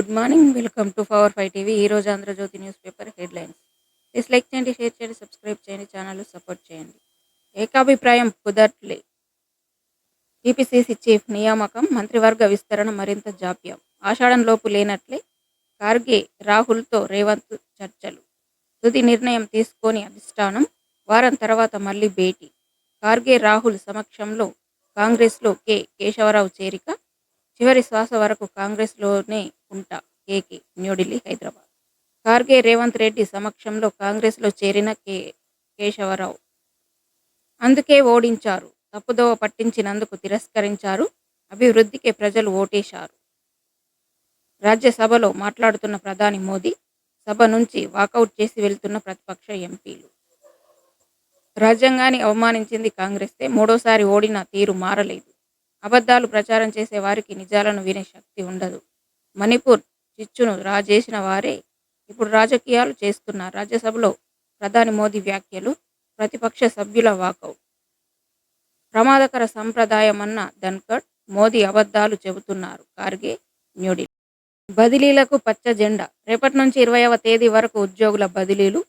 Good morning welcome to power five TV ఈ రోజు Andhrajyothy news paper headlines. Please like చేయండి share చేయండి subscribe చేయండి ఛానల్ సపోర్ట్ చేయండి. ఏకాభిప్రాయం కుదరట్లే. టీపీసీసీ చీఫ్ నియామకం మంత్రివర్గ విస్తరణ మరింత జాప్యం. ఆషాఢంలోపు లేనట్లే. ఖార్గే రాహుల్తో రేవంత్ చర్చలు. తుది నిర్ణయం తీసుకొని అధిష్టానం వారం తర్వాత మళ్ళీ భేటీ. ఖార్గే రాహుల్ సమక్షంలో కాంగ్రెస్లో కె. కేశవరావు చేరిక. చివరి శ్వాస వరకు కాంగ్రెస్లోనే కుంట కేకే న్యూఢిల్లీ హైదరాబాద్. ఖార్గే రేవంత్ రెడ్డి సమక్షంలో కాంగ్రెస్లో చేరిన కె కేశవరావు. అందుకే ఓడించారు. తప్పుదోవ పట్టించినందుకు తిరస్కరించారు. అభివృద్ధికి ప్రజలు ఓటేశారు. రాజ్యసభలో మాట్లాడుతున్న ప్రధాని మోదీ సభ నుంచి వాకౌట్ చేసి వెళ్తున్న ప్రతిపక్ష ఎంపీలు. రాజ్యాంగాన్ని అవమానించింది కాంగ్రెస్తే మూడోసారి ఓడిన తీరు మారలేదు. అబద్ధాలు ప్రచారం చేసే వారికి నిజాలను వినే శక్తి ఉండదు. మణిపూర్ చిచ్చును రాజేసిన వారే ఇప్పుడు రాజకీయాలు చేస్తున్నారు. రాజ్యసభలో ప్రధాని మోదీ వ్యాఖ్యలు ప్రతిపక్ష సభ్యుల వాకౌట్ ప్రమాదకర సంప్రదాయమన్న ధన్కడ్ మోదీ అబద్ధాలు చెబుతున్నారు. కార్గే న్యూఢిల్లీ. బదిలీలకు పచ్చ జెండా. రేపటి నుంచి ఇరవైవ తేదీ వరకు ఉద్యోగుల బదిలీలు.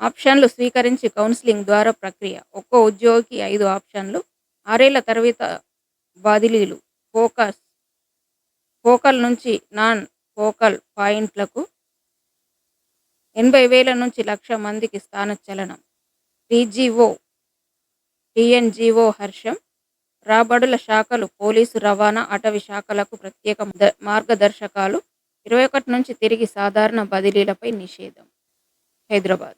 ఆప్షన్లు స్వీకరించి కౌన్సిలింగ్ ద్వారా ప్రక్రియ. ఒక్కో ఉద్యోగికి ఐదు ఆప్షన్లు. ఆరేళ్ళ తర్వాత బదిలీలు. ఫోకస్ ఫోకల్ నుంచి నాన్ ఫోకల్ పాయింట్లకు ఎనభై వేల నుంచి లక్ష మందికి స్థానచలనం. టీజీఓ డిఎన్జిఓ హర్షం రాబడుల శాఖలు పోలీసు రవాణా అటవీ శాఖలకు ప్రత్యేక ద- మార్గదర్శకాలు ఇరవై ఒకటి నుంచి తిరిగి సాధారణ బదిలీలపై నిషేధం. హైదరాబాద్.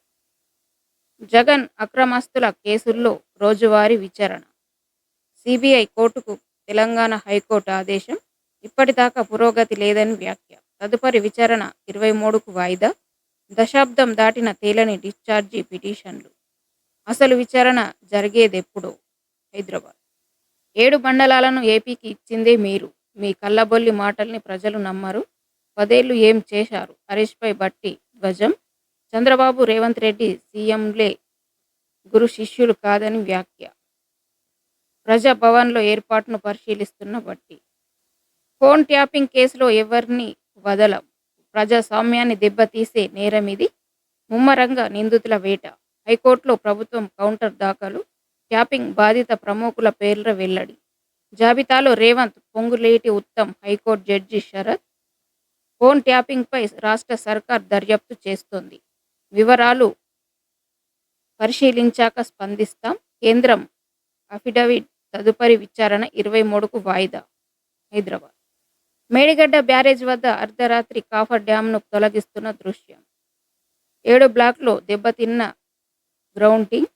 జగన్ అక్రమస్తుల కేసుల్లో రోజువారీ విచారణ. సిబిఐ కోర్టుకు తెలంగాణ హైకోర్టు ఆదేశం ఇప్పటిదాకా పురోగతి లేదని వ్యాఖ్య. తదుపరి విచారణ ఇరవై మూడుకు వాయిదా. దశాబ్దం దాటిన తేలని డిశ్చార్జి పిటిషన్లు. అసలు విచారణ జరిగేదెప్పుడో? హైదరాబాద్. ఏడు మండలాలను ఏపీకి ఇచ్చిందే మీరు. మీ కళ్ళబొల్లి మాటల్ని ప్రజలు నమ్మరు. పదేళ్ళు ఏం చేశారు? హరీష్పై బట్టి ధ్వజం. చంద్రబాబు రేవంత్ రెడ్డి సీఎంలే గురు శిష్యులు కాదని వ్యాఖ్య. ప్రజాభవన్లో ఏర్పాటును పరిశీలిస్తున్న బట్టి. ఫోన్ ట్యాపింగ్ కేసులో ఎవరిని వదలం? ప్రజాస్వామ్యాన్ని దెబ్బతీసే నేరం ఇది ముమ్మరంగా నిందితుల వేట. హైకోర్టులో ప్రభుత్వం కౌంటర్ దాఖలు. ట్యాపింగ్ బాధిత ప్రముఖుల పేర్ల వెల్లడి. జాబితాలో Revanth Ponguleti Uttam high court judge Sharath phone ట్యాపింగ్పై రాష్ట్ర సర్కార్ దర్యాప్తు చేస్తోంది. వివరాలు పరిశీలించాక స్పందిస్తాం. కేంద్రం అఫిడవిట్ తదుపరి విచారణ ఇరవై మూడుకు వాయిదా. హైదరాబాద్. మేడిగడ్డ బ్యారేజ్ వద్ద అర్ధరాత్రి కాఫర్ డ్యాంను తొలగిస్తున్న దృశ్యం. ఏడు బ్లాక్లో దెబ్బతిన్న గ్రౌండింగ్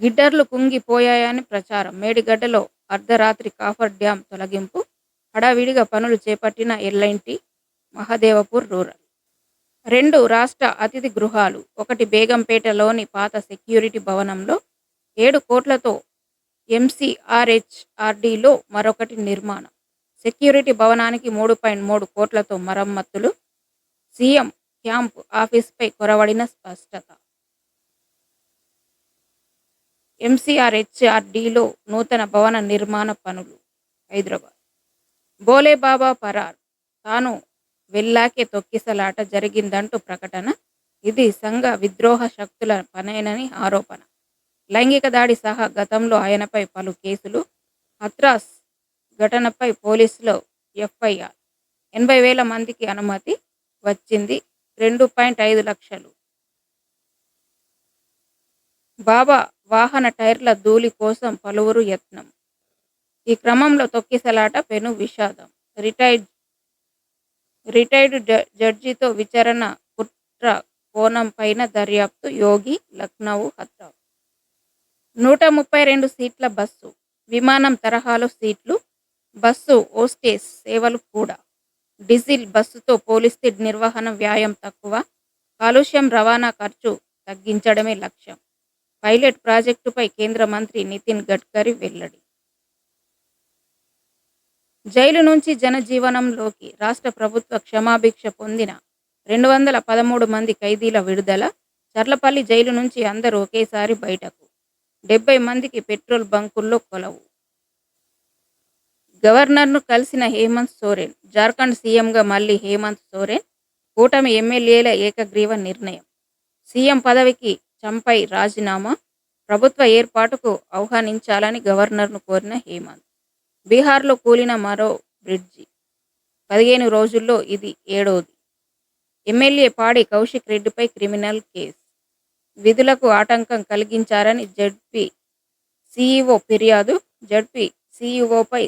గిడ్డర్లు కుంగిపోయాయని ప్రచారం. మేడిగడ్డలో అర్ధరాత్రి కాఫర్ డ్యాం తొలగింపు హడావిడిగా పనులు చేపట్టిన ఎల్ఐంటి మహదేవపూర్ రూరల్. రెండు రాష్ట్ర అతిథి గృహాలు ఒకటి బేగంపేటలోని పాత సెక్యూరిటీ భవనంలో ఏడు కోట్లతో ఎంసీఆర్హెచ్ఆర్డీలో మరొకటి నిర్మాణం. సెక్యూరిటీ భవనానికి మూడు పాయింట్ మూడు కోట్లతో మరమ్మతులు. సీఎం క్యాంప్ ఆఫీస్పై కొరవడిన స్పష్టత. ఎంసీఆర్హెచ్ఆర్డీలో నూతన భవన నిర్మాణ పనులు. హైదరాబాద్. బోలేబాబా పరార్. తాను వెళ్ళాకే తొక్కిసలాట జరిగిందంటూ ప్రకటన. ఇది సంఘ విద్రోహ శక్తుల పనేనని ఆరోపణ. లైంగిక దాడి సహా గతంలో ఆయనపై పలు కేసులు. హత్రాస్ ఘటనపై పోలీసులు ఎఫ్ఐఆర్. ఎనభై వేల మందికి అనుమతి వచ్చింది. రెండు పాయింట్ ఐదు లక్షలు. బాబా వాహన టైర్ల ధూళి కోసం పలువురు యత్నం. ఈ క్రమంలో తొక్కిసలాట పెను విషాదం. రిటైర్డ్ రిటైర్డ్ జ- జడ్జితో విచారణ కుట్ర కోణం పైన దర్యాప్తు యోగి లక్నౌ హత్ర నూట ముప్పై రెండు సీట్ల బస్సు. విమానం తరహాలో సీట్లు బస్సు ఓస్టేస్ సేవలు కూడా. డీజిల్ బస్సుతో పోలిస్తే నిర్వహణ వ్యాయం తక్కువ. కాలుష్యం రవాణా ఖర్చు తగ్గించడమే లక్ష్యం. పైలట్ ప్రాజెక్టుపై కేంద్ర మంత్రి నితిన్ గడ్కరీ వెల్లడి. జైలు నుంచి జనజీవనంలోకి రాష్ట్ర ప్రభుత్వ క్షమాభిక్ష పొందిన రెండు వందల పదమూడు మంది ఖైదీల విడుదల చర్లపల్లి జైలు నుంచి అందరూ ఒకేసారి బయటకు. డెబ్బై మందికి పెట్రోల్ బంకుల్లో కొలవు. గవర్నర్ను కలిసిన హేమంత్ సోరెన్ జార్ఖండ్ సీఎంగా మళ్ళీ హేమంత్ సోరెన్ కూటమి ఎమ్మెల్యేల ఏకగ్రీవ నిర్ణయం. సీఎం పదవికి చంపై రాజీనామా ప్రభుత్వ ఏర్పాటుకు ఆహ్వానించాలని గవర్నర్ను కోరిన హేమంత్. బీహార్లో కూలిన మరో బ్రిడ్జి. పదిహేను రోజుల్లో ఇది ఏడోది. ఎమ్మెల్యే పాడి కౌశిక్ రెడ్డిపై క్రిమినల్ కేసు. విధులకు ఆటంకం కలిగించారని జడ్పీ సీఈఓ ఫిర్యాదు జడ్పీ సీఈఓపై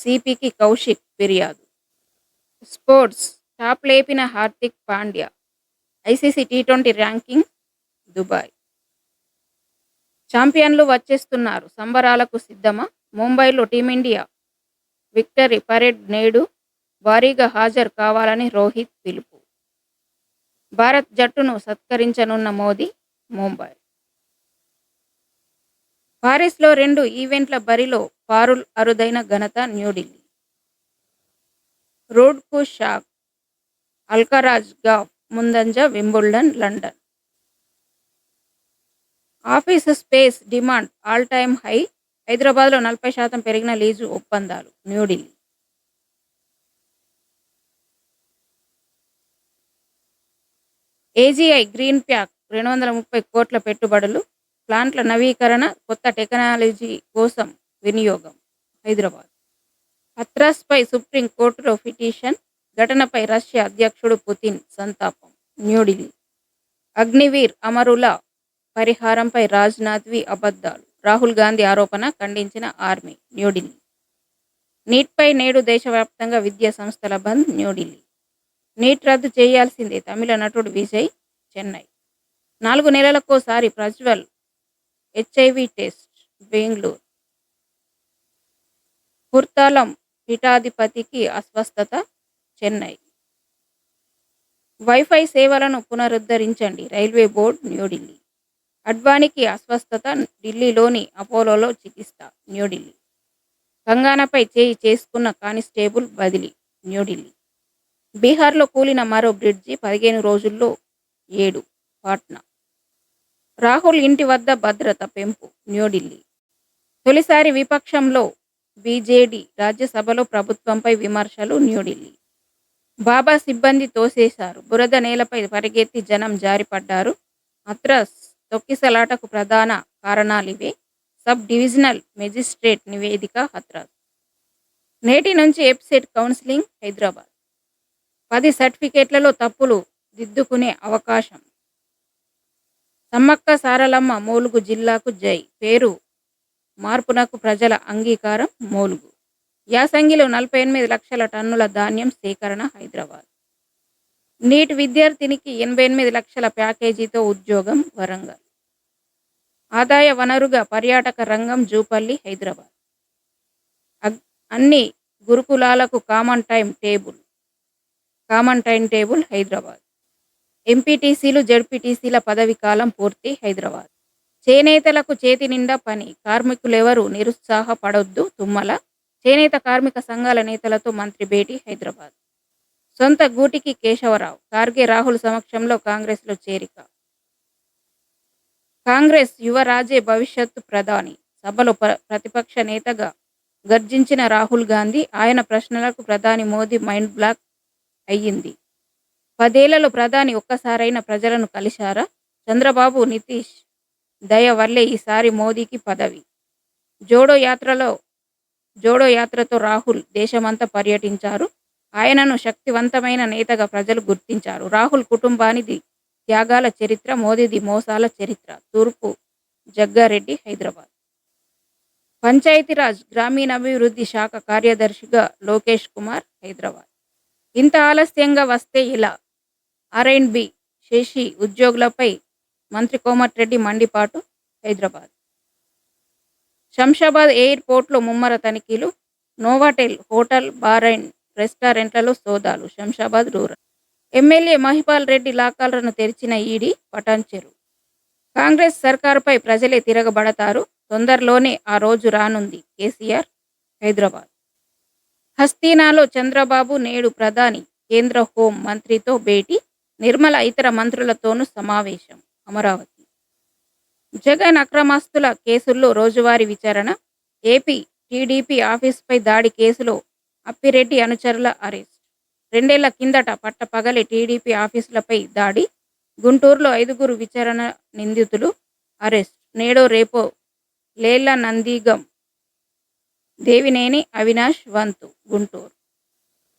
సిపికి కౌశిక్ ఫిర్యాదు. స్పోర్ట్స్ టాప్ లేపిన Hardik Pandya. ICC T twenty ranking Dubai. ఛాంపియన్లు వచ్చేస్తున్నారు. సంబరాలకు సిద్ధమా? ముంబైలో టీమిండియా విక్టరీ పరేడ్ నేడు భారీగా హాజరు కావాలని రోహిత్ పిలుపు. భారత్ జట్టును సత్కరించనున్న మోదీ ముంబై. పారిస్లో రెండు ఈవెంట్ల బరిలో పారుల్ అరుదైన ఘనత న్యూఢిల్లీ. రోడ్కు షాక్ అల్కరాజ్ గాఫ్ ముందంజ Wimbledon London. Office space demand all time high హైదరాబాద్లో నలభై శాతం పెరిగిన లీజు ఒప్పందాలు న్యూఢిల్లీ. ఏజీఐ గ్రీన్ ప్యాక్ రెండు వందల ముప్పై కోట్ల పెట్టుబడులు ప్లాంట్ల నవీకరణ కొత్త టెక్నాలజీ కోసం వినియోగం. హైదరాబాద్. హత్రాస్పై సుప్రీం కోర్టులో పిటిషన్ ఘటనపై రష్యా అధ్యక్షుడు పుతిన్ సంతాపం. న్యూఢిల్లీ. అగ్నివీర్ అమరుల పరిహారంపై రాజ్నాథ్వి అబద్ధాలు. రాహుల్ గాంధీ ఆరోపణ ఖండించిన ఆర్మీ. న్యూఢిల్లీ. నీట్పై నేడు దేశవ్యాప్తంగా విద్యా సంస్థల బంద్ న్యూఢిల్లీ. నీట్ రద్దు చేయాల్సిందే తమిళ నటుడు విజయ్ చెన్నై. నాలుగు నెలలకోసారి ప్రజ్వల్ హెచ్ఐవి టెస్ట్ బెంగళూరు కుర్తాలం పీఠాధిపతికి అస్వస్థత చెన్నై. వైఫై సేవలను పునరుద్ధరించండి రైల్వే బోర్డు న్యూఢిల్లీ. అడ్వాణికి అస్వస్థత ఢిల్లీలోని అపోలోలో చికిత్స న్యూఢిల్లీ. గంగానపై చేయి చేసుకున్న కానిస్టేబుల్ బదిలీ న్యూఢిల్లీ. బీహార్లో కూలిన మరో బ్రిడ్జి పదిహేను రోజుల్లో ఏడు పాట్నా. రాహుల్ ఇంటి వద్ద భద్రత పెంపు న్యూఢిల్లీ. తొలిసారి విపక్షంలో బీజేడీ రాజ్యసభలో ప్రభుత్వంపై విమర్శలు న్యూఢిల్లీ. బాబా సిబ్బంది తోసేశారు. బురద నేలపై పరిగెత్తి జనం జారిపడ్డారు. అత్రస్ తొక్కిసలాటకు ప్రధాన కారణాలివే. సబ్ డివిజనల్ మెజిస్ట్రేట్ నివేదిక హత్రాస్. నేటి నుంచి ఎప్సెట్ కౌన్సిలింగ్ హైదరాబాద్. పది సర్టిఫికేట్లలో తప్పులు దిద్దుకునే అవకాశం సమ్మక్క సారలమ్మ మూలుగు జిల్లాకు జై. పేరు మార్పునకు ప్రజల అంగీకారం మూలుగు. యాసంగిలో నలభై ఎనిమిది లక్షల టన్నుల ధాన్యం సేకరణ హైదరాబాద్. నీట్ విద్యార్థినికి ఎనభై ఎనిమిది లక్షల ప్యాకేజీతో ఉద్యోగం వరంగల్. ఆదాయ వనరుగా పర్యాటక రంగం జూపల్లి హైదరాబాద్. అన్ని గురుకులాలకు common time table common time table Hyderabad. ఎంపీటీసీలు జడ్పీటీసీల పదవి కాలం పూర్తి హైదరాబాద్. చేనేతలకు చేతి నిండా పని కార్మికులెవరూ నిరుత్సాహపడొద్దు తుమ్మల. చేనేత కార్మిక సంఘాల నేతలతో మంత్రి భేటీ హైదరాబాద్. సొంత గూటికి కేశవరావు ఖార్గే రాహుల్ సమక్షంలో కాంగ్రెస్లో చేరిక. కాంగ్రెస్ యువరాజే భవిష్యత్తు ప్రధాని. సభలో ప్ర- ప్రతిపక్ష నేతగా గర్జించిన రాహుల్ గాంధీ ఆయన ప్రశ్నలకు ప్రధాని మోదీ మైండ్ బ్లాక్ అయ్యింది. పదేళ్ళలో ప్రధాని ఒక్కసారైన ప్రజలను కలిశారా? చంద్రబాబు నితీష్ దయ వల్లే ఈసారి మోదీకి పదవి. జోడో యాత్రలో జోడో యాత్రతో రాహుల్ దేశమంతా పర్యటించారు. ఆయనను శక్తివంతమైన నేతగా ప్రజలు గుర్తించారు. రాహుల్ కుటుంబానిది త్యాగాల చరిత్ర మోదీది మోసాల చరిత్ర. తూర్పు జగ్గారెడ్డి హైదరాబాద్. పంచాయతీరాజ్ గ్రామీణాభివృద్ధి శాఖ కార్యదర్శిగా లోకేష్ కుమార్ హైదరాబాద్. ఇంత ఆలస్యంగా వస్తే ఇలా ఆర్ అండ్ బి శశి ఉద్యోగులపై మంత్రి కోమటిరెడ్డి మండిపాటు హైదరాబాద్. శంషాబాద్ ఎయిర్పోర్ట్లో ముమ్మర తనిఖీలు నోవాటెల్ హోటల్ బార్ అండ్ రెస్టారెంట్లలో సోదాలు శంషాబాద్ రూరల్. ఎమ్మెల్యే మహిపాల్ రెడ్డి లాకాలను తెరిచిన ఈడీ పటాన్చెరు. కాంగ్రెస్ సర్కారుపై ప్రజలే తిరగబడతారు తొందరలోనే ఆ రోజు రానుంది కేసీఆర్ హైదరాబాద్. హస్తీనాలో చంద్రబాబు నేడు ప్రధాని కేంద్ర హోం మంత్రితో భేటీ నిర్మల ఇతర మంత్రులతోనూ సమావేశం. అమరావతి. జగన్ అక్రమాస్తుల కేసుల్లో రోజువారీ విచారణ. ఏపీ టీడీపీ ఆఫీస్పై దాడి కేసులో అప్పిరెడ్డి అనుచరుల అరెస్ట్. రెండేళ్ళ కిందట పట్టపగలే టీడీపీ ఆఫీసులపై దాడి. గుంటూరులో ఐదుగురు విచారణ నిందితులు అరెస్ట్. నేడో రేపో లేళ్ళ నందిగం దేవినేని అవినాష్ వంతు Guntur.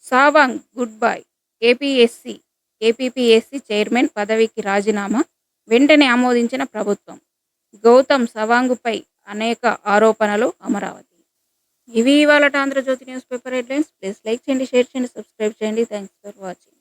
Sawang goodbye. APSC APPSC chairman పదవికి రాజీనామా వెంటనే ఆమోదించిన ప్రభుత్వం. గౌతమ్ సవాంగ్పై అనేక ఆరోపణలు అమరావతి. ఇవి ఇవాళ Andhrajyothy news paper headlines. Please like చేయండి షేర్ చేయండి సబ్స్క్రైబ్ చేయండి. Thanks for watching.